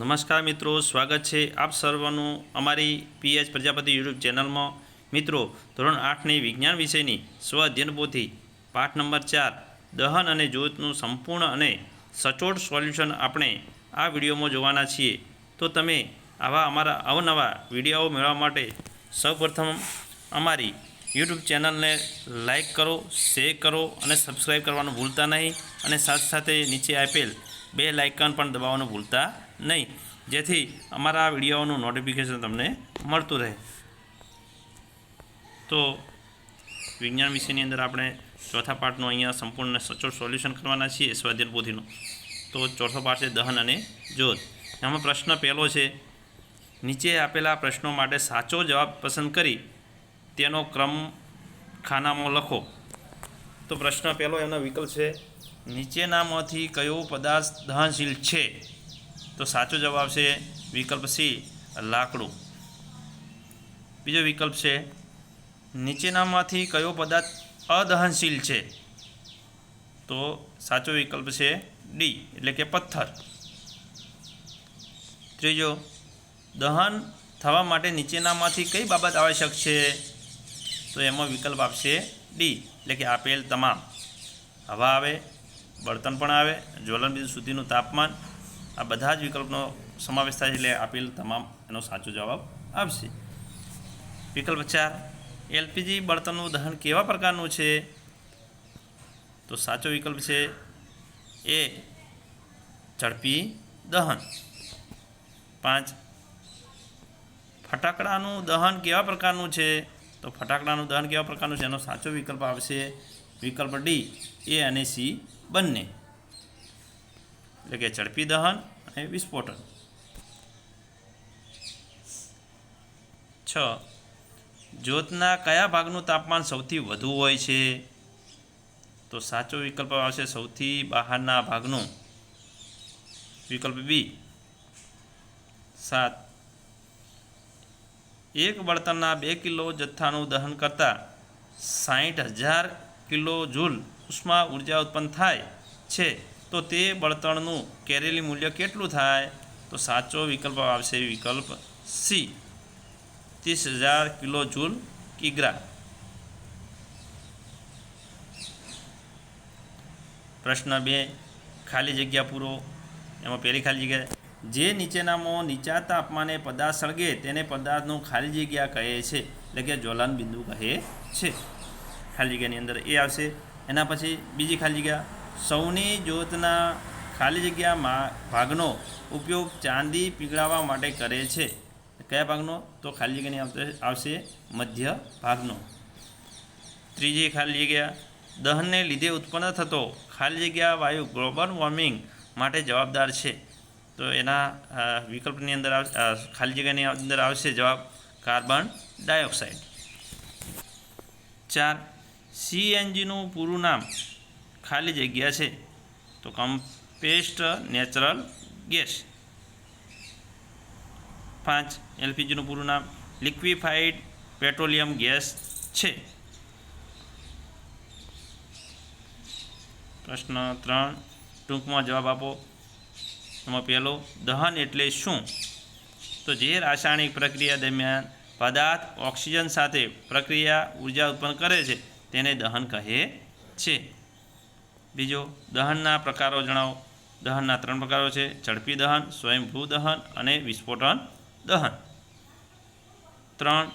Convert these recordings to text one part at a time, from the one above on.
નમસ્કાર મિત્રો, સ્વાગત છે આપ સર્વનું અમારી પીએચ પ્રજાપતિ યુટ્યુબ ચેનલમાં. મિત્રો, ધોરણ આઠની વિજ્ઞાન વિષયની સ્વ અધ્યયન પોથી પાઠ નંબર ચાર, દહન અને જ્યોતનું સંપૂર્ણ અને સચોટ સોલ્યુશન આપણે આ વિડીયોમાં જોવાના છીએ. તો તમે આવા અમારા અવનવા વીડિયો મેળવવા માટે સૌપ્રથમ અમારી યુટ્યુબ ચેનલને લાઈક કરો, શેર કરો અને સબસ્ક્રાઈબ કરવાનું ભૂલતા નહીં. અને સાથે સાથે નીચે આપેલ બે લાઇકન પણ દબાવવાનું ભૂલતા નહીં. જેથી અમારા વિડીયોનું નોટિફિકેશન તમને મળતું રહે. તો વિજ્ઞાન વિષયની અંદર આપણે ચોથા પાઠનું અહીંયા સંપૂર્ણ સચોટ સોલ્યુશન કરવાના છીએ સ્વાધ્યાય તો ચોથો પાઠ છે દહન અને જ્યોત એમાં પ્રશ્ન પહેલો છે, નીચે આપેલા પ્રશ્નો માટે સાચો જવાબ પસંદ કરી તેનો ક્રમ ખાનામાં લખો. તો પ્રશ્ન પહેલો એનો વિકલ્પ છે નીચેનામાંથી કયો પદાર્થ દહનશીલ છે? તો સાચો જવાબ છે વિકલ્પ સી, લાકડું. બીજો વિકલ્પ છે, નીચેનામાંથી કયો પદાર્થ અદહનશીલ છે? તો સાચો વિકલ્પ છે ડી, એટલે કે પથ્થર. ત્રીજો, દહન થવા માટે નીચેનામાંથી કઈ બાબત આવશ્યક છે? તો એમાં વિકલ્પ આપશે ડી, એટલે કે આપેલ તમામ. હવા આવે બળતણ પણ આવે જ્વલન બિંદુ સુધીનું તાપમાન, આ બધા જ વિકલ્પનો સમાવેશ થાય એટલે આપેલ તમામ એનો સાચો જવાબ આવશે. વિકલ્પ ચાર, એલપીજી બળતણનું દહન કેવા પ્રકારનું છે? તો સાચો વિકલ્પ છે એ, ઝડપી દહન. પાંચ, ફટાકડાનું દહન કેવા પ્રકારનું છે? તો ફટાકડાનું દહન કેવા પ્રકારનું છે? એનો સાચો વિકલ્પ આવશે વિકલ્પ ડી, એ અને સી બંને. એટલે કે ઝડપી દહન અને વિસ્ફોટન. છ. જ્યોતના કયા ભાગનું તાપમાન સૌથી વધુ હોય છે? તો સાચો વિકલ્પ આવશે સૌથી બહારના ભાગનું. વિકલ્પ બી. સાત. એક બળતણના બે કિલો જથ્થાનું દહન કરતાં સાઠ હજાર કિલો જૂલ ઉષ્મા ઊર્જા ઉત્પન્ન થાય છે, તો તે બળતણનું કેરેલી મૂલ્ય કેટલું થાય? તો સાચો વિકલ્પ આવશે વિકલ્પ સી, ત્રીસ હજાર કિલો જૂલ કિગ્રા. પ્રશ્ન બે, ખાલી જગ્યા પૂરો. એમાં પહેલી ખાલી જગ્યા જે નીચેનામાં નીચા તાપમાને પદાર્થ સળગે, તેને પદાર્થનું ખાલી જગ્યા કહે છે, એટલે કે જ્વલન બિંદુ કહે છે. ખાલી જગ્યાની અંદર એ આવશે. એના પછી બીજી ખાલી જગ્યા. સૌની જ્યોતના ખાલી જગ્યામાં ભાગનો ઉપયોગ ચાંદી પીગળાવવા માટે કરે છે. કયા ભાગનો? તો ખાલી જગ્યાની આવશે મધ્ય ભાગનો. ત્રીજી ખાલી જગ્યા. દહનને લીધે ઉત્પન્ન થતો ખાલી જગ્યા વાયુ ગ્લોબલ વોર્મિંગ માટે જવાબદાર છે. તો એના વિકલ્પની અંદર ખાલી જગ્યાની અંદર આવશે જવાબ કાર્બન ડાયોક્સાઇડ. ચાર સીએનજીનું પૂરું નામ ખાલી જગ્યા છે. તો કમ્પેસ્ટ નેચરલ ગેસ. પાંચ, એલપીજીનું પૂરું નામ લિક્વિફાઈડ પેટ્રોલિયમ ગેસ છે. પ્રશ્ન ત્રણ, ટૂંકમાં જવાબ આપો. એમાં પહેલો, દહન એટલે શું? તો જે રાસાયણિક પ્રક્રિયા દરમિયાન પદાર્થ ઓક્સિજન સાથે પ્રક્રિયા ઊર્જા ઉત્પન્ન કરે છે. તેને દહન કહે છે. બીજો, દહનના પ્રકારો જણાવો. દહનના ત્રણ પ્રકારો છે. ઝડપી દહન, સ્વયંભૂ દહન અને વિસ્ફોટન દહન. ત્રણ,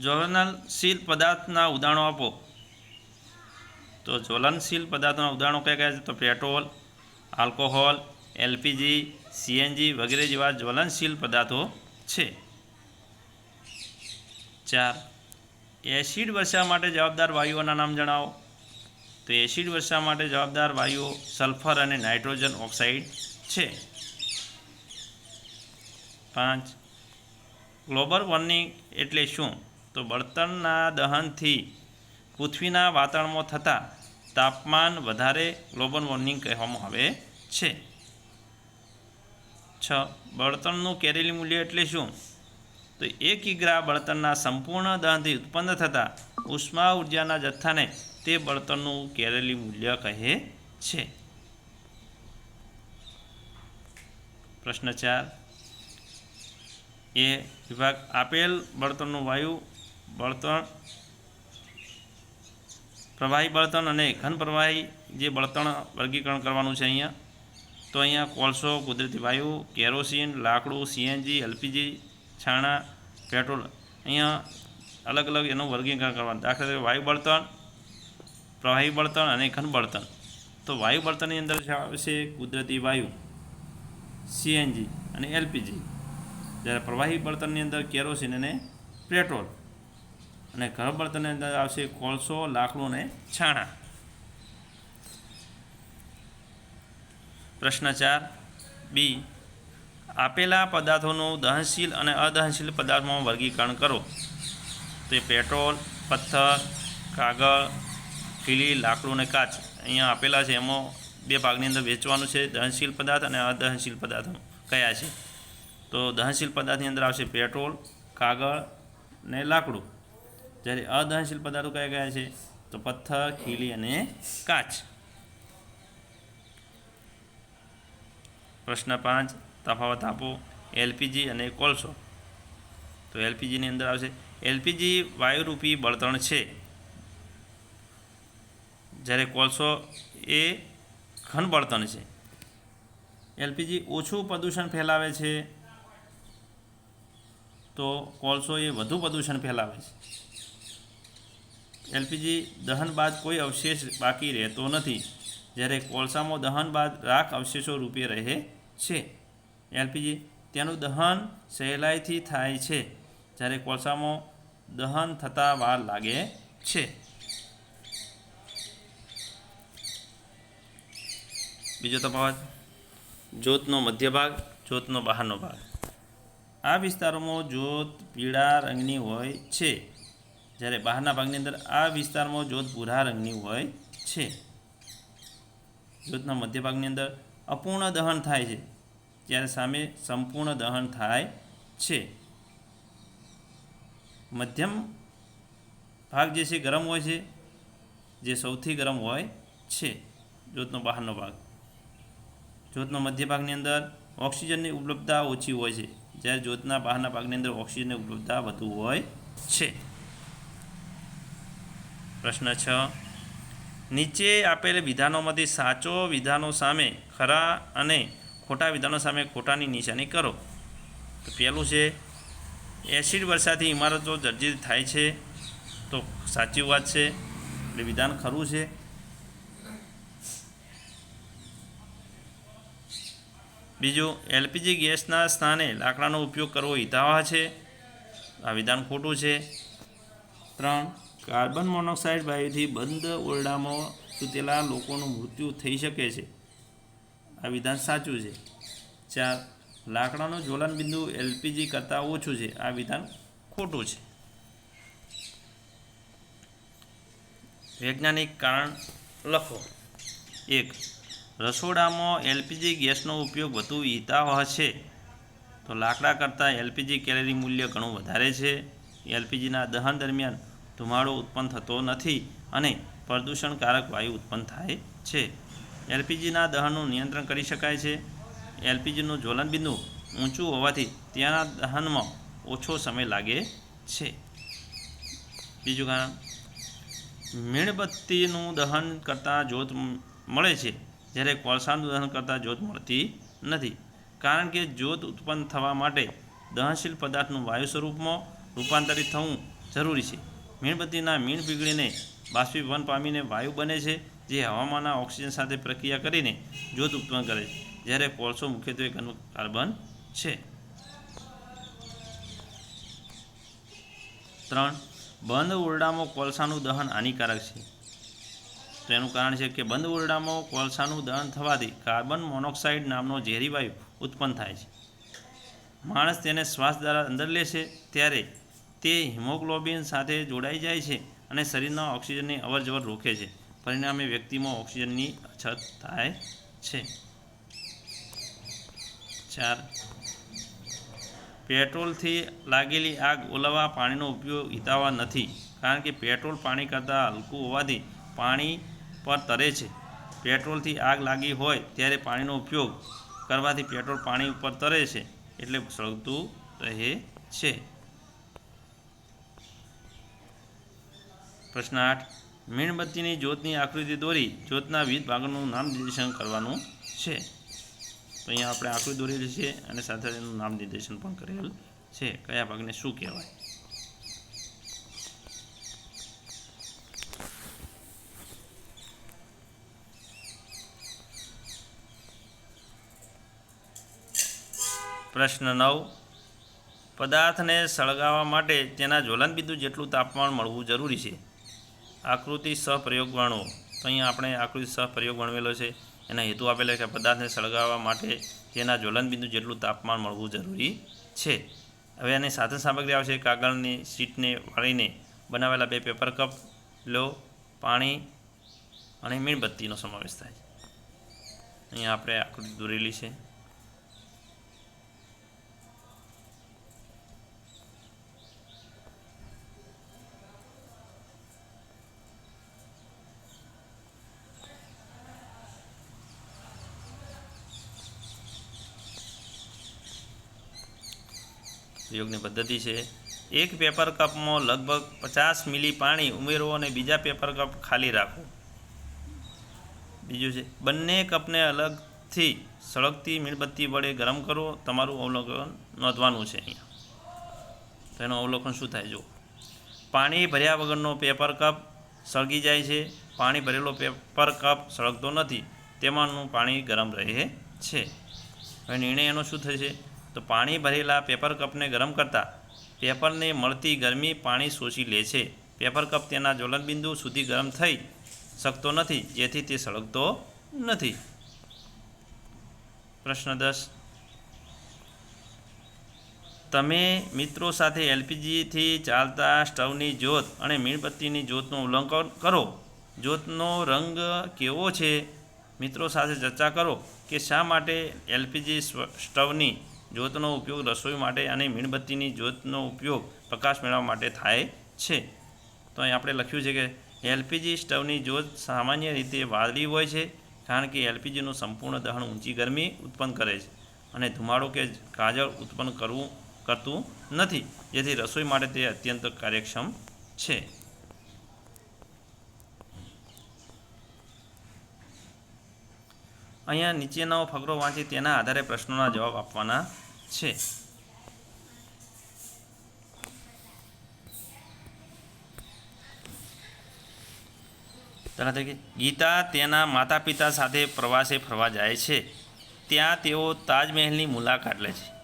જ્વલનશીલ પદાર્થના ઉદાહરણો આપો. તો જ્વલનશીલ પદાર્થોના ઉદાહરણો કયા કયા છે? તો પેટ્રોલ, આલ્કોહોલ, એલપીજી, સીએનજી વગેરે જેવા જ્વલનશીલ પદાર્થો છે. ચાર એસિડ વર્ષા માટે જવાબદાર વાયુઓના નામ જણાવો. તો એસિડ વર્ષા માટે જવાબદાર વાયુઓ સલ્ફર અને નાઇટ્રોજન ઓક્સાઇડ છે. પાંચ. ગ્લોબલ વોર્મિંગ એટલે શું? તો બળતણના દહનથી પૃથ્વીના વાતાવરણમાં થતા તાપમાન વધારે ગ્લોબલ વોર્મિંગ કહેવામાં આવે છે. છ. બળતણનું કેરેલી મૂલ્ય એટલે શું? તો એક કિગ્રા બળતણના સંપૂર્ણ દહનથી ઉત્પન્ન થતા ઉષ્મા ઉર્જાના જથ્થાને તે બળતણનું કેરેલી મૂલ્ય કહે છે. પ્રશ્ન ચાર. એ વિભાગ આપેલ બળતણનું વાયુ બળતણ, પ્રવાહી બળતણ અને ઘન પ્રવાહી જે બળતણ વર્ગીકરણ કરવાનું છે અહીંયા, તો અહીંયા કોલસો, કુદરતી વાયુ, કેરોસીન, લાકડું, સીએનજી, એલપીજી છાણા, પેટ્રોલ, અહીંયા અલગ અલગ એનું વર્ગીકરણ કરવાનું. દાખલા તરીકે વાયુ બળતણ, પ્રવાહી બળતણ અને ઘન બળતણ. તો વાયુ બળતણની અંદર આવશે કુદરતી વાયુ, સીએનજી અને એલપીજી. જ્યારે પ્રવાહી બળતણની અંદર કેરોસીન અને પેટ્રોલ. અને ઘર બળતણની અંદર આવશે કોલસો, લાકડું અને છાણા. પ્રશ્ન ચાર, બી આપેલા પદાર્થોનું દહનશીલ અને અદહનશીલ પદાર્થમાં વર્ગીકરણ કરો. તો પેટ્રોલ, પથ્થર, કાગળ, ખીલી, લાકડું અને કાચ અહીંયા આપેલા છે. એમાં બે ભાગની અંદર વેચવાનું છે. દહનશીલ પદાર્થ અને અદહનશીલ પદાર્થો કયા છે? તો દહનશીલ પદાર્થની અંદર આવશે પેટ્રોલ, કાગળ ને લાકડું. જ્યારે અદહનશીલ પદાર્થો કયા કયા છે? તો પથ્થર, ખીલી અને કાચ. પ્રશ્ન પાંચ તફાવત આપો એલપીજી અને કોલસો. તો એલપીજીની અંદર આવશે. એલપીજી વાયુરૂપી બળતણ છે. જ્યારે કોલસો એ ઘન બળતણ છે. એલપીજી ઓછું પ્રદૂષણ ફેલાવે છે. તો કોલસો એ વધુ પ્રદૂષણ ફેલાવે છે. એલપીજી દહન બાદ કોઈ અવશેષ બાકી રહેતો નથી. જ્યારે કોલસામાં દહન બાદ રાખ અવશેષો રૂપે રહે છે. એલપીજી, તેનું દહન સહેલાઈથી થાય છે, જ્યારે કોલસામાં દહન થતાં વાર લાગે છે. બીજો તફાવત, જ્યોતનો મધ્ય ભાગ, જ્યોતનો બહારનો ભાગ. આ વિસ્તારોમાં જ્યોત પીળા રંગની હોય છે, જ્યારે બહારના ભાગની અંદર આ વિસ્તારમાં જ્યોત ભૂરા રંગની હોય છે. જ્યોતના મધ્ય ભાગની અંદર અપૂર્ણ દહન થાય છે જ્યારે સામે સંપૂર્ણ દહન થાય છે. મધ્યમ ભાગ જે છે ગરમ હોય છે, જે સૌથી ગરમ હોય છે, જ્યોતનો બહારનો ભાગ. જ્યોતનો મધ્ય ભાગની અંદર ઓક્સિજનની ઉપલબ્ધતા ઓછી હોય છે, જ્યારે જ્યોતના બહારના ભાગની અંદર ઓક્સિજનની ઉપલબ્ધતા વધુ હોય છે. પ્રશ્ન છ. નીચે આપેલ વિધાનોમાંથી સાચો વિધાનો સામે ખરા અને ખોટા વિધાનો સામે ખોટાની નિશાની કરો. તો પહેલું છે, એસિડ વર્ષાથી ઇમારતો જર્જરિત થાય છે, તો સાચી વાત છે, એટલે વિધાન ખરું છે. બીજું, એલપીજી ગેસના સ્થાને લાકડાનો ઉપયોગ કરવો હિતાવહ છે. આ વિધાન ખોટું છે. ત્રણ, કાર્બન મોનોક્સાઇડ વાયુથી બંધ ઓરડામાં સૂતેલા લોકોનું મૃત્યુ થઈ શકે છે. આ વિધાન સાચું છે. ચાર, લાકડાનું જ્વલન બિંદુ એલપીજી કરતાં ઓછું છે. આ વિધાન ખોટું છે. વૈજ્ઞાનિક કારણ લખો. એક, રસોડામાં એલપીજી ગેસનો ઉપયોગ વધુ હિતાવહ છે. તો લાકડા કરતાં એલપીજી કેલરી મૂલ્ય ઘણું વધારે છે. એલપીજીના દહન દરમિયાન ધુમાડો ઉત્પન્ન થતો નથી અને પ્રદૂષણકારક વાયુ ઉત્પન્ન થાય છે. એલપીજીના દહનનું નિયંત્રણ કરી શકાય છે. એલપીજીનું જ્વલન બિંદુ ઊંચું હોવાથી ત્યાંના દહનમાં ઓછો સમય લાગે છે. બીજું કારણ, મીણબત્તીનું દહન કરતાં જ્યોત મળે છે, જ્યારે કોલસાનું દહન કરતાં જ્યોત મળતી નથી. કારણ કે જ્યોત ઉત્પન્ન થવા માટે દહનશીલ પદાર્થનું વાયુ સ્વરૂપમાં રૂપાંતરિત થવું જરૂરી છે. મીણબત્તીના મીણ પીગળીને બાષ્પીભવન પામીને વાયુ બને છે જે હવામાનના ઓક્સિજન સાથે પ્રક્રિયા કરીને જ્યોત ઉત્પન્ન કરે છે. જ્યારે કોલસો મુખ્યત્વે કાર્બન છે. ત્રણ, બંધ ઓરડામાં કોલસાનું દહન હાનિકારક છે. તેનું કારણ છે કે બંધ ઓરડામાં કોલસાનું દહન થવાથી કાર્બન મોનોક્સાઇડ નામનો ઝેરી વાયુ ઉત્પન્ન થાય છે. માણસ તેને શ્વાસ દ્વારા અંદર લે છે, ત્યારે તે હિમોગ્લોબિન સાથે જોડાઈ જાય છે અને શરીરના ઓક્સિજનની અવરજવર રોકે છે. પરિણામે વ્યક્તિમાં ઓક્સિજનની અછત થાય છે. ચાર. પેટ્રોલથી લાગેલી આગ ઓલવવા પાણીનો ઉપયોગ હિતાવા નથી, કારણ કે પેટ્રોલ પાણી કરતાં હલકું હોવાથી પાણી પર તરે છે. પેટ્રોલથી આગ લાગી હોય ત્યારે પાણીનો ઉપયોગ કરવાથી પેટ્રોલ પાણી ઉપર તરે છે, એટલે સળગતું રહે છે. પ્રશ્ન આઠ. મીણબત્તીની જ્યોતની આકૃતિ દોરી જ્યોતના વિવિધ ભાગોનું નામ નિર્દેશન કરવાનું છે. તો અહીંયા આપણે આકૃતિ દોરેલી છે અને સાથે એનું નામ નિર્દેશન પણ કરેલ છે. કયા ભાગને શું કહેવાય? પ્રશ્ન નવ. પદાર્થને સળગાવવા માટે તેના જ્વલનબિંદુ જેટલું તાપમાન મળવું જરૂરી છે. આકૃતિ સહપ્રયોગ વર્ણો તો અહીંયા આપણે આકૃતિ સહપ્રયોગ વર્ણવેલો છે. એના હેતુ આપેલો કે પદાર્થને સળગાવવા માટે તેના જ્વલનબિંદુ જેટલું તાપમાન મળવું જરૂરી છે. હવે એની સાધન સામગ્રી આવશે. કાગળની શીટને વાળીને બનાવેલા બે પેપર કપ લો, પાણી અને મીણબત્તીનો સમાવેશ થાય છે. અહીંયા આપણે આકૃતિ દોરેલી છે. પ્રયોગની પદ્ધતિ છે. એક પેપર કપમાં લગભગ પચાસ મિલી પાણી ઉમેરો અને બીજા પેપર કપ ખાલી રાખો. બીજું છે, બંને કપને અલગથી સળગતી મીણબત્તી વડે ગરમ કરો. તમારું અવલોકન નોંધવાનું છે અહીંયા. તો એનું અવલોકન શું થાય? જો પાણી ભર્યા વગરનો પેપર કપ સળગી જાય છે. પાણી ભરેલો પેપર કપ સળગતો નથી. તેમાંનું પાણી ગરમ રહે છે. હવે નિર્ણય એનો શું થશે? તો પાણી ભરેલા પેપર કપને ગરમ કરતાં પેપરને મળતી ગરમી પાણી શોષી લે છે. પેપર કપ તેના જ્વલનબિંદુ સુધી ગરમ થઈ શકતો નથી, જેથી તે સળગતો નથી. પ્રશ્ન દસ. તમે મિત્રો સાથે એલપીજીથી ચાલતા સ્ટવની જ્યોત અને મીણબત્તીની જ્યોતનું ઉલ્લંઘન કરો જ્યોતનો રંગ કેવો છે? મિત્રો સાથે ચર્ચા કરો કે શા માટે એલપીજી સ્ટવની જ્યોતનો ઉપયોગ રસોઈ માટે અને મીણબત્તીની જ્યોતનો ઉપયોગ પ્રકાશ મેળવવા માટે થાય છે. તો અહીં આપણે લખ્યું છે કે એલપીજી સ્ટવની જ્યોત સામાન્ય રીતે વાદળી હોય છે, કારણ કે એલપીજીનું સંપૂર્ણ દહન ઊંચી ગરમી ઉત્પન્ન કરે છે અને ધુમાડો કે કાજળ ઉત્પન્ન કરવું, કરતું નથી. જેથી રસોઈ માટે તે અત્યંત કાર્યક્ષમ છે. અહીંયા નીચેનો ફકરો વાંચી તેના આધારે પ્રશ્નોના જવાબ આપવાના છે. તરીકે, ગીતા તેના માતા પિતા સાથે પ્રવાસે ફરવા જાય છે. ત્યાં તેઓ તાજમહેલની મુલાકાત લે છે.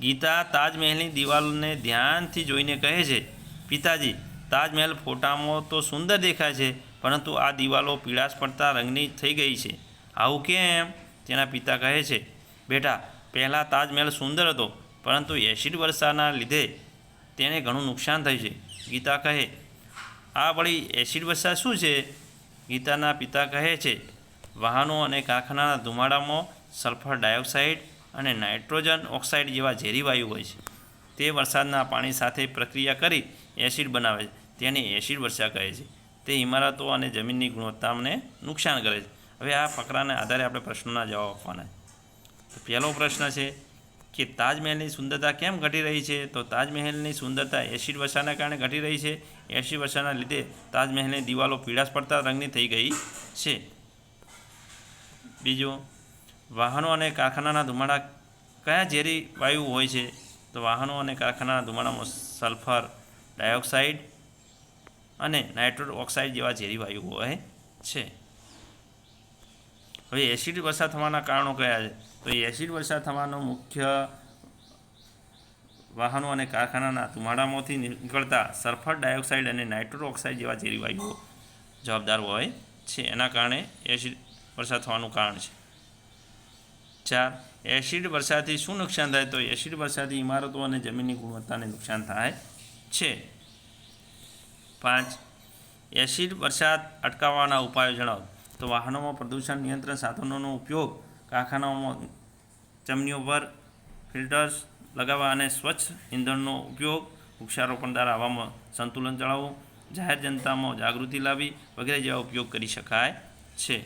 ગીતા તાજમહેલની દિવાલોને ધ્યાનથી જોઈને કહે છે, પિતાજી, તાજમહેલ ફોટામાં તો સુંદર દેખાય છે, પરંતુ આ દિવાલો પીળાશ પડતા રંગની થઈ ગઈ છે. આવું કેમ? તેના પિતા કહે છે, બેટા પહેલાં તાજમહેલ સુંદર હતો, પરંતુ એસિડ વર્ષાના લીધે તેને ઘણું નુકસાન થયું છે. ગીતા કહે, આ વળી એસિડ વર્ષા શું છે? ગીતાના પિતા કહે છે, વાહનો અને કારખાનાના ધુમાડામાં સલ્ફર ડાયોક્સાઇડ અને નાઇટ્રોજન ઓક્સાઇડ જેવા ઝેરી વાયુ હોય છે. તે વરસાદના પાણી સાથે પ્રક્રિયા કરી એસિડ બનાવે છે. તેને એસિડ વર્ષા કહે છે. તે ઇમારતો અને જમીનની ગુણવત્તાને નુકસાન કરે છે. હવે આ ફકરાને આધારે આપણે પ્રશ્નોના જવાબ આપવાના પહેલો પ્રશ્ન છે કે તાજમહેલની સુંદરતા કેમ ઘટી રહી છે? તો તાજમહેલની સુંદરતા એસિડ વર્ષાના કારણે ઘટી રહી છે. એસિડ વર્ષાના લીધે તાજમહેલની દિવાલો પીળાશ પડતા રંગની થઈ ગઈ છે. બીજું, વાહનો અને કારખાનાના ધુમાડા કયા ઝેરી વાયુ હોય છે? તો વાહનો અને કારખાનાના ધુમાડામાં સલ્ફર ડાયોક્સાઇડ અને નાઇટ્રોજ ઓક્સાઇડ જેવા ઝેરી વાયુ હોય છે. હવે એસિડ વર્ષા થવાના કારણો કયા છે? તો એસિડ વર્ષા થવાનો મુખ્ય વાહનો અને કારખાનાના ધુમાડામાંથી નીકળતા સલ્ફર ડાયોક્સાઇડ અને નાઇટ્રોજ ઓક્સાઇડ જેવા ઝેરી જવાબદાર હોય છે. એના કારણે એસિડ વર્ષા થવાનું કારણ છે. ચાર, એસિડ વર્ષાથી શું નુકસાન થાય? તો એસિડ વર્ષાથી ઇમારતો અને જમીનની ગુણવત્તાને નુકસાન થાય છે. પાંચ, એસિડ વરસાદ અટકાવવાના ઉપાયો જણાવો. તો વાહનોમાં પ્રદૂષણ નિયંત્રણ સાધનોનો ઉપયોગ, કારખાનાઓમાં ચમનીઓ પર ફિલ્ટર્સ લગાવવા અને સ્વચ્છ ઇંધણનો ઉપયોગ વૃક્ષારોપણ દ્વારા હવામાં સંતુલન જાળવવું, જાહેર જનતામાં જાગૃતિ લાવી વગેરે જેવા ઉપયોગ કરી શકાય છે.